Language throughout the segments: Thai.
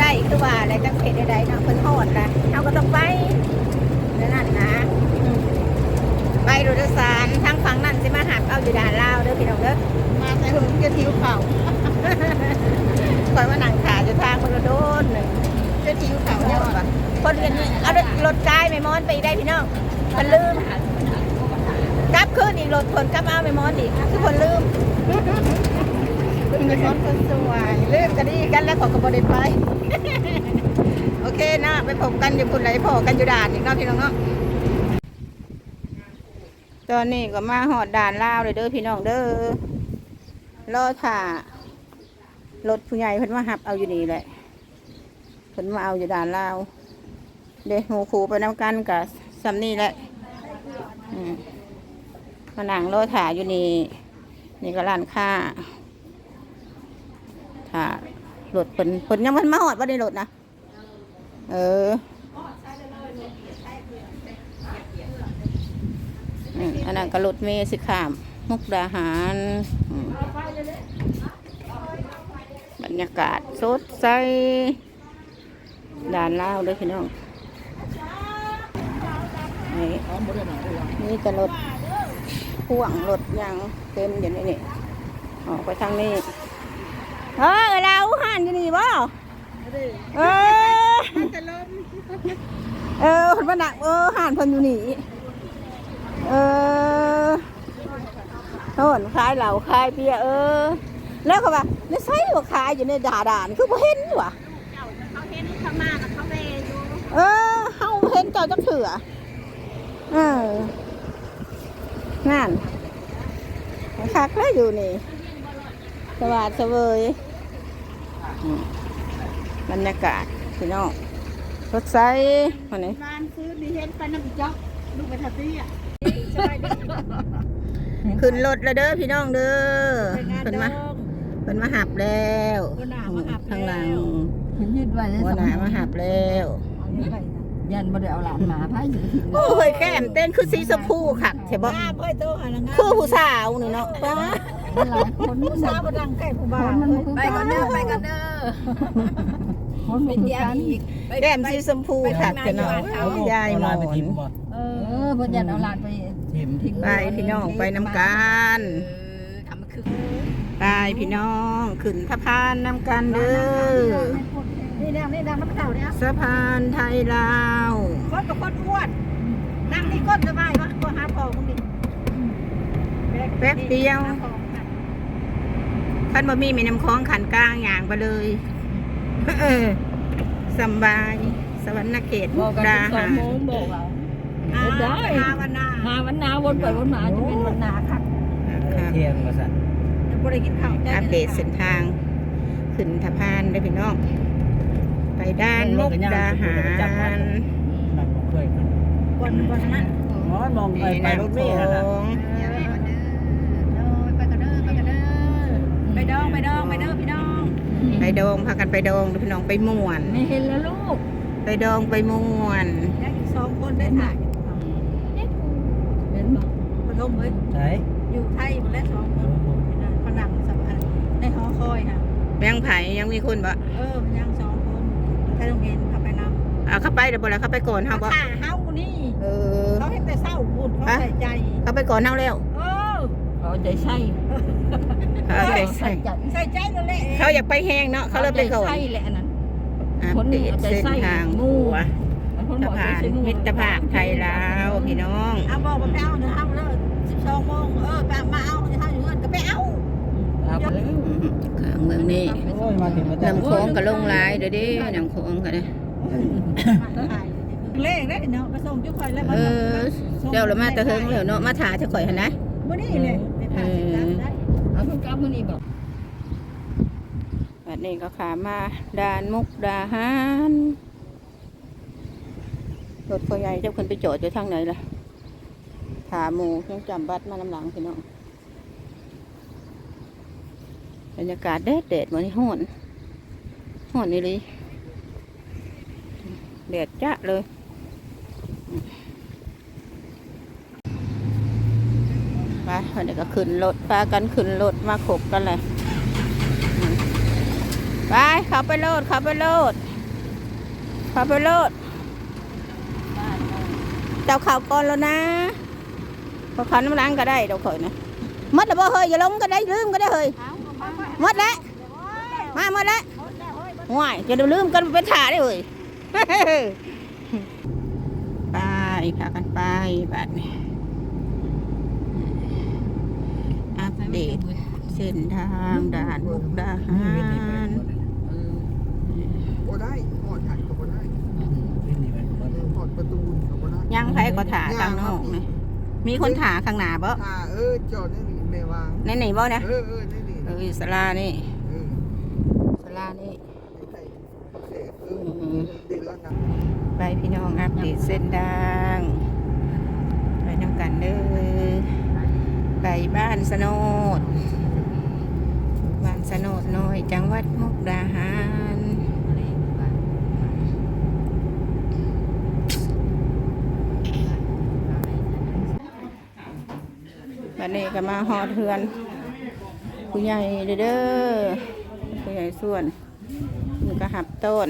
ได้คือว่าอะไรจังเพจใดๆเนาะเพิ่นฮอดละเราก็ต้องไปนั่นนะไปรถโดยสารทางฝั่งนั้นสิมาหักเอาอยู่ด่านลาวเด้อพี่น้องเด้อมาแต่หึงจะทิ้วเขาคอยมานั่งขาจะทางคนละโดนหนึ่งจะทิ้วเขาเยเยอะปะคนเรียนเอารถกายไม่มอนไปอีกได้พี่น้องคนลืมกลับขึ้นอีกรถคนกลับเอาไม่มอนอีกคือคนลืม เป็นคนคนสวยเลืมกันดีกันแล้วขอกระบไดไป โอเคนะไปพบกันอยู่คุณไหนพอกันอยู่ด่านอีกเนาะพี่น้องเนาะตอนนี้ก็มาหอดด่านลาวเลยเด้อพี่น้องเด้อรอถ่ารถผู้ใหญ่เพิ่นมาหับเอาอยู่นี่แหละเพิ่นมาเอาอยู่ด่านลาวเด็กหูครูไปน้ำกันกับซัมนี่แหละมมานั่งรอถ่าอยู่นี่นี่ก็ร้านค้า ค่ะรถเพิ่นเพิ่นยังมันมาหอดว่าในรถนะเอออันนั้นก็รถเมล์สิขาม มุกดาหารบรรยากาศสดใสด่านลาวเลยพี่น้องนี่นี่จะรถพ่วงรถยางเต็มอยู่นี่นี่ออกไปทางนี้ เออเราหันอยู่นี่บ่เออจะล้มเออคนมาดักเออหันเพิ่นอยู่นี่เออโน่นขายเหล่าขายเบียเออ แล้วก็ว่าในไซว่าขายอยู่ในด่าด่านคือบ่เห็นว่ะเขาเห็นเขามาเขาเวอยู่เออเฮาเห็นเจ้าจักเถื่อเออนั่นคักแล้วอยู่นี่ สวัสดเสวยอืมบรรยากาศพี่น้องสดใสวันนี้บ้านซื้อดีเห็นไปน้ำจ๊อกลูกไปทับตี้อะขึ้นรถแล้วเด้อพี่น้องเด้อเพิ่นมาเพิ่นมาหับแล้วข้างหลังเห็นยืดไว้หัวหน้ามาหับแล้ว ยันบ่ได้เอาหลานหมาพายอยู่โอ้ยแก้มเต้นคือสีชมพูค่ะใช่บ่บ้าเพื่อโตอะไรเงี้ยคือผู้สาวนี่เนาะป้าหลายคนผู้สาวกำลังใกล้ผู้บ่าวไปก่อนเด้อไปก่อนเด้อคนเป็นยาอีกแก้มสีชมพูค่ะจะเนาะยายหมอนเออเพิ่นยันเอาหลานไปทิมทิ้งไปพี่น้องไปน้ำกันทำคือไปพี่น้องขึ้นสะพานน้ำกันเด้อ นี่ดังนี่ดังน้ำเต่าเนี่ยสะพานไทยลาวคนกับคนอ้วนนั่งนี่ก้นสบายวะก็หาพอมึงดิแป๊บเดียวท่านบ่มีแม่น้ำคลองขันกลางอย่างไปเลยเออสำบาย สวรรค์เขตบมุอกกกันดาสอหางรโมงบอกเราอาได้หาวันนาหาวันนาวนไปวนมาจะเป็นวันนาค่ะครับเที่ยงมาสั่นบริกินข้าวอัปเดตเส้นทาง ขึ้นสะพานได้อพี่น้อง ไปด้านมุกดาหารนั่งบ่เคยขึ้นบนบนนั้นอ๋อมองไปนี่ไปรถน้ำโขเมล์นั่นน่ะงไปกันเด้อไปกันเด้อไปดองไปดองไปเด้อพี่น้องไปดองพากันไปดองเด้อพี่น้องไปม่วนไม่เห็นแล้วลูกไปดองไปม่วนยังอีกสองคนได้ถ่ายเห็นบ่ปฐมเอ้ยไหนอยู่ไทยหมดแล้วสองคนผนังสัมพันธ์ในหอคอยค่ะยังไผยังมีคนบ่เออมันยัง สองคนใครต้องเห็นขับไปนำเอาเข้าไปเดี๋ยวบ่แล้วเข้าไปก่อนเฮาบ่ข่าเฮานี่เออ เขาเห็นแต่เศร้าบุญเขาใส่ใจ เข้าไปก่อนเฮาแล้วเออเอาใจใส่เอาใจใส่ใจใส่ใจนั่นแหละเขาอยากไปแห้งเนาะเขาเลยไปก่อนใส่แหละอันนั้นอัปคนหนึ่เดงตเอาใจเส้นใส่ทางหมู่หัวคนสะบอกพานมิตรภาพไทยลาวพี่น้อง เอาบอกมาไปเอาเดี๋ยวเอาเลยสิบสองโมงเออไปมาเอาจะทำอยู่เงินก็ไปเอา เอาไปแล้วข้าง เมืองนี้โอ้ยมาถึงมาแต่น้ำโค้งก็ลงหลายเดี๋ยวดิน้ำโค้งก็ได้เลขได้เนาะไปส่งจุ๊คอยแล้วเออเดี๋ยวเรามาแตะเฮิงแล้วเนาะมาถาจะข่อยหั่นนะมื่อนี้เลยไปผ่าสิบสามได้เอาเพิ่นกลับมื้อนี้บอกบัดนี้ก็ขามาด่านมุกดาหารรถพ่อใหญ่เจ้าคนไปจอดอยู่ทางไหนล่ะขาหมูยังจำบัตรมาลำหลังพี่น้อง บรรยากาศแดดแดดวันนี้ห้อนห้อนนี่เลยแดดจ้ะเลยไปวันนี้ก็ขึ้นรถพากันขึ้นรถมาขบกันเลยไปขับไปโลดขับไปโลดพาไปโลดเจ้าข่าวก่อนแล้วนะพอขันน้ำล้างก็ได้เดี๋ยวข่อยนะหมดแล้วบ่เฮ้ยอย่าลงก็ได้ลืมก็ได้เฮ้ย หมดแล้วมาหมดแล้วห่วยจะเดี๋ยวลืมกันเป็นถ่าได้เฮ้ยไปพากันไปบัดนี้อัปเดตเส้นทางด่านมุกดาหารก็ได้หอดหันก็บ่ได้วิ่งหนีไปหมดหอดประตูก็บ่ได้ยังใครก็ถาทางนอกนะมีคนถาข้างหน้าบ่ถ้าเออจอดนี่แม่วางในไหนบ่นะเออเออ นี่นี่เออสลานี่เออสลานี่ใกล้ๆเออเออเดือดนะไปพี่น้องอัปเดตเส้นทางไปน้ำกันเด้อไปบ้านสโนดบ้านสโนดน้อย จังหวัดมุกดาหารวันนี้ก็มาหอดเทือน ผู้ใหญ่เด้อผู้ใหญ่ส่วนนี่ก็หับต้น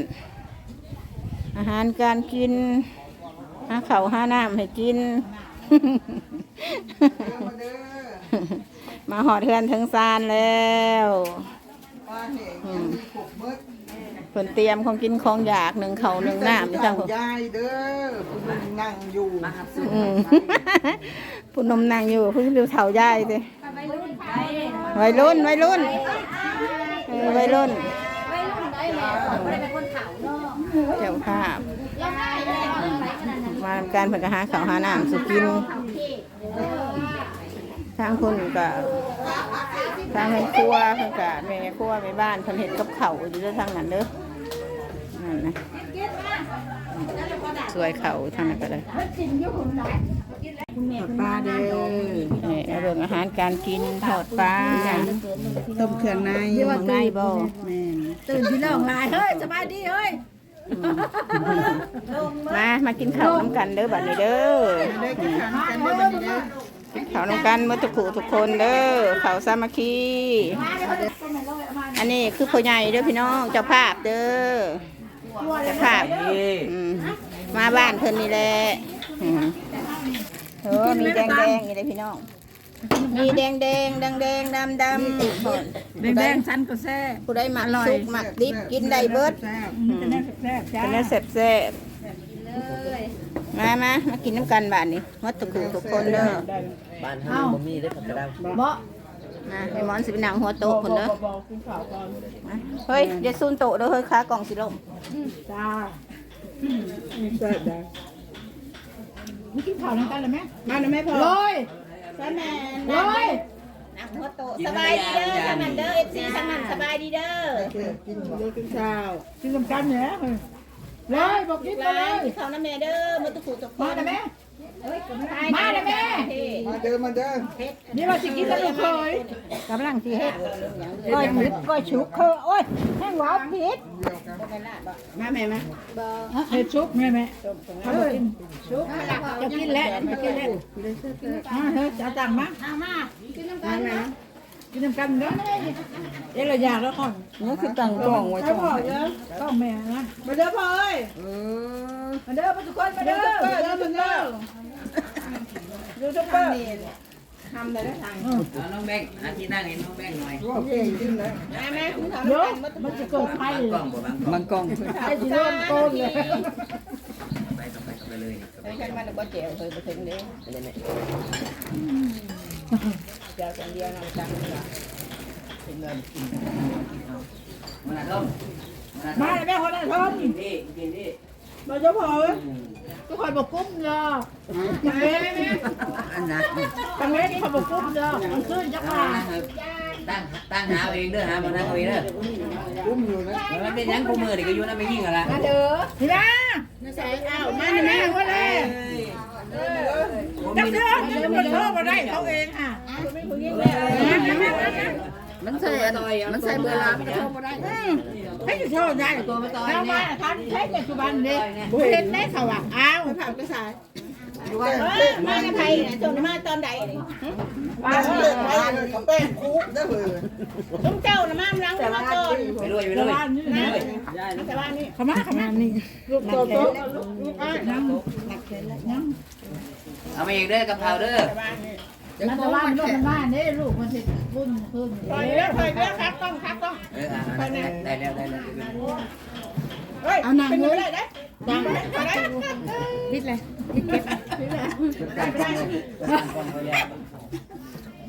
อาหารการกินหาเขาวหาน้ำให้กินมาเด้อมาหอดเทือนถึงซานแล้วป้าเนี่ยยังมีขบเบิดเพิ่นเตรียมของกินของอยากหนึ่งเขาวหนึ่งน้ำนี่จังยายเด้อคุณลุงนั่งอยู่อืมผู้นมนางอยู่เพิ่งดูเถาย่ายสิ วัยรุ่นวัยรุ่นเออวัยรุ่นได้แล้วไม่ได้เป็นคนขาวเนาะเจ้าภาพมาทำการเพิ่นก็หาเขาวหาน้ำสุกินทางคนก็ทางแม่ครัวเพิ่นก็แม่ครัวแม่บ้านเพิ่นเฮ็ดกับเข้าอยู่ด้อทางนั้นเด้อนั่นนะสวยเขาทางนั้นก็ ได้ทอดปลาเด้อนี่เอาเรื่องอาหารการกินทอดปลาต้มเครื่องในข้างในบ่แม่นตื่นพี่น้องหลายเฮ้ยสบายดีเฮ้ยมามากินข้าวน้ำกันเด้อบัดนี้เด้อได้กินข้าวกันได้บัดนี้เด้อกินข้าวน้ำกันเมื่อทุกผู้ทุกคนเด้อข้าวสามัคคีอันนี้คือพ่อใหญ่เด้อพี่น้องเจ้าภาพเด้อเจ้าภาพอืมมาบ้านเพิ่นนี่แหละอืม เออมีแดงแดงนี่เลยพี่น้อง มีแดงแดงแดงแดงดำดำผลแดงๆชั้นก็แซ่ผู้ได้หมักสุกหมักดิบกินได้เบิดเป็นแน่แซ่บจ้าเป็นเนื้อแซ่บแซ่บมามามากินน้ำกันบ้านนี้หมดทุกคนทุกคนเด้อบ้านห้างบ่มีได้ผักกระดาษบ่มาให้หมอนสิไปนั่งหัวโต๊ะคนเด้อมาเฮ้ยอย่าซุนโต๊ะเด้อเฮ้ยขากล่องสิลมจ้าแซ่บ ได้มีกินข้าวน้ำกันเลยไหมมาหน่อยไหมพ่อโรยสแมนโรยนั่งหัวโต๊ะสบายดีเด้อทางนั้นเด้อเอฟซีทางนั้นสบายดีเด้อกินบ่กินข้าวกินน้ำกันเนี่ยเลยบอกกินไปร้าเลนยที่เขานะแม่เด้อมาตุกตุกคมานเลยแม่มาเลยแม่ มาเด้อมาเด้อนี่ว่าสิกินแล้วลูกเคยกำลังที่เฮ็ดก้อยผิดก้อยฉุกเคอโอ้ยแห้งหวานผิด มาแม่มาเห็ดชุบแม่แม่เขาบอกกินชุบจะกินแล้วจะกินแล้วมาเฮ้ยจะจังมามาแม่กินน้ำกันเด้อเอ๊ะเราอยากแล้วก่อนนี่คือตั้งกล่องไว้ไปก่พ่ออนเด้อต้องแม่นะมาเด้อพ่อเอ้ยเออมาเด้อมาทุกคนมาเด้อมาเด้อมาเด้อยูทูบเบอร์ ทำได้แล้วทางเอาน้องแบงค์อาที่นั่งให้น้องแบงค์หน่อยว่าเก่งกินแล้วมาแม่คุณเขาเดี๋ยวมันจะเกิดไฟบางเลยกล้องบ่บางกล้องมังกองไฟจะเริ่มโกนเลยไปต้องไปต้องไปเลยเฮ้ยฉันมาแต่บ่แจ๋วเคยบ่ถึงเด้ไปเลยแม่แจ๋วอย่างเดียวน้ำจังนี่ล่ะมันน่ะต้มมาเลยแม่คนนั้นชมกินดิกินดิมาเจ้าพ่อเอ้ยทุกคนบอกกุ้มเนาะแม่แม่อันนั้นตังเล็กเขาบอกกุ้มเนาะมันขึ้นจักมาตั้งตั้งหาเองเด้อหาบ่นั่งเอาเองเด้ออุ้มอยู่นะมัน เป็นหยังกูมือนี่ก็อยู่นำไม่ยิ่งกันละพี่นะนี่ใส่อ้าวมาแม่ว่าเลยจักเด้อจะมาโทษมาได้เขาเองอะ มันใส่มันใส่เบอร์ลามันก็ชอบบ่ได้ให้อยู่โทษได้ตัวมาต่อยเนี่ยทำใช้ปัจจุบันเนี่ยบุเห็นได้เขาอะอ้าวผักไปใส่เฮ้ยมาในไทยนะจนมาตอนใดนี่แป้งเล็กไว้เลยกับแป้งคุกได้เลยลุงเจ้านะมาล้างมาก่อนไปด้วยไปด้วยแต่ว่านี่เขามาเขามานี่ลูกโตโตลูกอ้ายเอามาอีกเด้อกะเพราเด้อแต่ว่านี่ มันจะว่าลูกมันว่าเนี่ยลูกมันสิรุ่นขึ้นคอยเด้อคอยเด้อครับต้องครับต้องเอออะได้แล้วได้แล้วเฮ้ยเป็นไปได้ได้ดังไปได้พิษเลย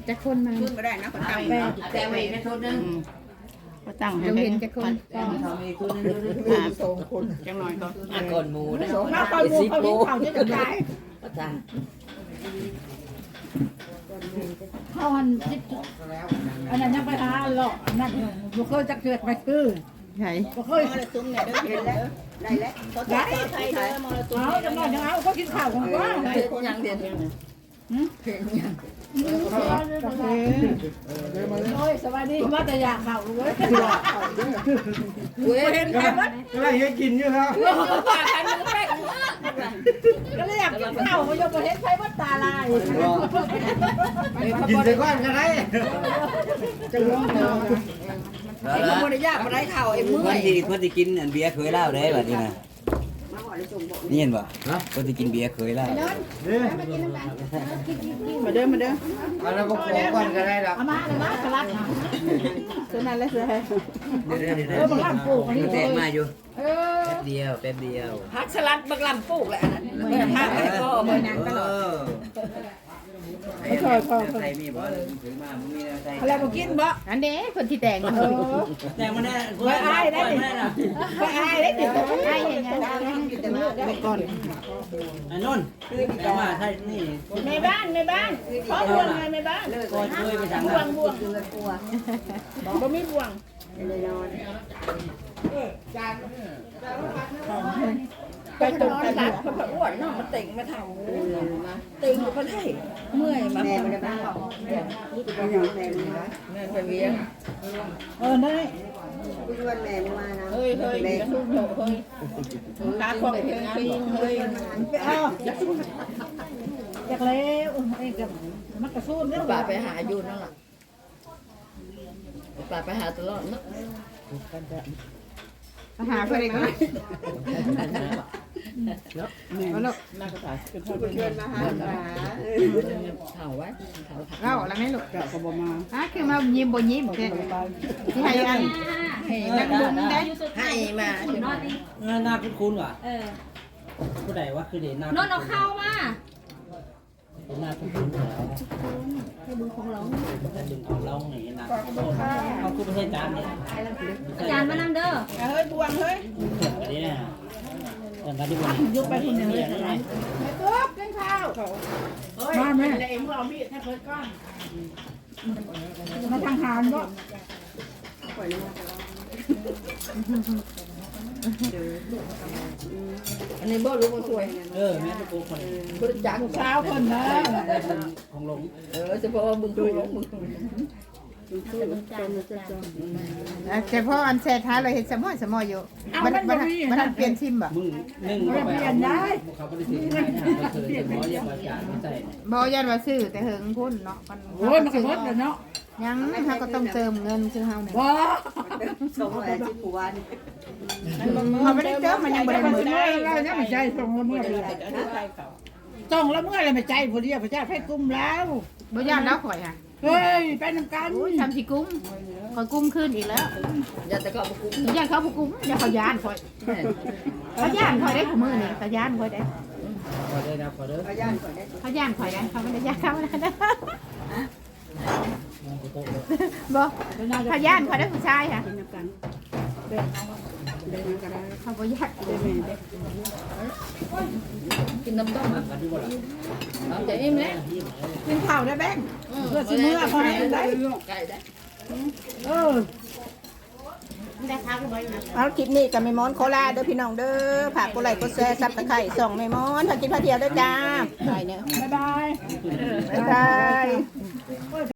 จะคนมันขึ้นก็ได้นะคนทำแต่มาอีกนะชุดนึงก็ตั้งให้เราเป็เห็นนจะคนก็ทำอีกชุดนึงสองคนจังหน่อยก็อะก่อนหมูนะมาคอยมูเขาดิ้นเขาจะตายประจัน เขาหันจิตอันนั้นยังไปหาหรอกนั่นบุคคลจะเกิดไปคือใช่บุคคมลรสุมเนี่ยเด้อเห็นแล้วได้แล้วเขาจะไทยเด้อมรสุมเอาจังหน่อยยังเอาก็กินข้าวกันว่ายังเดียวโอ้ยสวัสดีมาแต่อยากข้าวเลยเว้ยเห็นแค่ว่าอะไรให้กินอยู่ครับก็ เลยอยากกินข้าวมาโยมเห็นใครว่าตาลายกินแต่ก้อนก็ได้จะร้องเนาะไอ้คนบ่ได้ยากบ่ได้ข้าวไอ้มื้อเพิ่นสิเพิ่นสิกินอันเบียร์เคยเล่าได้บัดนี้นะ นี่เห็นบ่เพิ่นสิกินเบียร์เคยเล่ามาเด้อมาเด้อเอาแล้วก็ขอก้อนก็ได้ละเอามาเลยนะสลัดซื้อนั่นแล้วซื้อให้เดี๋ยวเดี๋ยวเออมันล่างปลูกอันนี้แตกมาอยู่เออแป๊บเดียวแป๊บเดียวพักสลัดบักลำปลูกแหละอันนั้นเออพักแล้วก็เอาไปนั่งตลอด ไม่ค่อยพอใส่มีบ่ถือมามึงมีอะไรใส่อะไรมากินบ่อันนี้คนที่แต่งเออแต่มันได้ไปอายได้ดิไปอายได้ดิไปอายอย่างเงี้ยไปก่อนอันนู้นจะมาใช่นี่ในบ้านในบ้านพ่อบ่วงไงในบ้านก็ช่วยไปทางบ่วนั้งนบ่วงบ่มีบ่วง ไปตรงกันเพราะอ้วนเนาะมันเต่งมาเท่าเต่งก็ได้เมื่อยมาแม่ไม่ได้บ้าแม่ไปเวียงเออได้ด้วยแม่มาเฮ้ยเฮ้ยเฮ้ยขาของเฮ้ยเฮ้ยเฮ้ยไปเอาอยากแล้วเอ้กับมันกระสู้เนี่ยป่าไปหาอยู่นั่นแหละป่าไปหาตลอดเนาะหาเพื่อนอี กไหมเท่าไว้เท่าเล่าแล้วไหมลูกเจ้าก็บ่มาอะคือมายิ้มบ่ยิ้มแค่ที่ให้อันให้นักบุญได้ให้มาหน้าคุ้นๆว่ะผู้ใดว่าคือเด่นหน้าโน่นเอาเข้ามาหน้าคุ้นๆแล้วให้ดึงของเราดึงของเราอย่างนี้นะเขาคือประเทศจานเนี่ยอาจารย์มานั่งเด้อเฮ้ยบวงเฮ้ยเกิดอะไรเนี่ย อย่างการที่วันยกไปคนหนึ่งเลยตุ๊บกินข้าวมาแม่เอ็มเอามีดให้เพิ่นก้อนมาทางหานบ่อันนี้บ่รู้ว่าสวย เออแม่ตะโกคนบริจาคเช้าคนนะของหลงเออเฉพาะว่าบึง คุยของมึงแต่พ่ออันแซ่ท้ายเราเห็นสมอสมออยู่ มันมันมันเปลี่ยนทิมบ่มึงนึ่งเขาไม่ได้ซื้อขายนะเขาเคยจะบอกอย่าประจานไม่ใส่บ่ยันว่าซื้อแต่เฮิงพุ่นเนาะมันโอ้ยมันกระพดเลยเนาะยังเฮาก็ต้องเติมเงินซื้อเฮาเนี่ยบ่เขาไม่ได้เติมมันยังบ่ได้มันหมื่นได้แล้วเนี่ยมันใจตรงละเมื่อไรต้องละเมื่อไรไม่ใจพอดีพระเจ้าให้กุ้มแล้วบ่ย่านแล้วข่อยค่ะ เฮ้ยไปนำกันโอ้ยทำสิกุ้มข่อยกุ้มขึ้นอีกแล้วอย่าแต่ก็มากุ้มย่านเขาบ่กุ้มอย่าเขาย่านข่อยเขาย่านข่อยได้ของมือนี่เขาย่านข่อยได้ขอได้นะขอเด้อเขาย่านข่อยได้เขาไม่ได้ย่านเขาไม่ได้บ่เขาย่านข่อยได้ผู้ชายค่ะ เขาบ่ย่านกินน้ำต้มอะเอาใจอิ่มแล้วกินข้าวได้แบงเพื่อสิเมื่อพอให้ได้ไก่ได้เออเอาคลิปนี้กับแม่มอนโคราเด้อพี่น้องเด้อฝากกดไลค์กดแชร์ซับตะไคร้ส่องแม่มอนถ้ากินพาเที่ยวเด้อจ้าไปเนี่ยบ๊ายบายบาย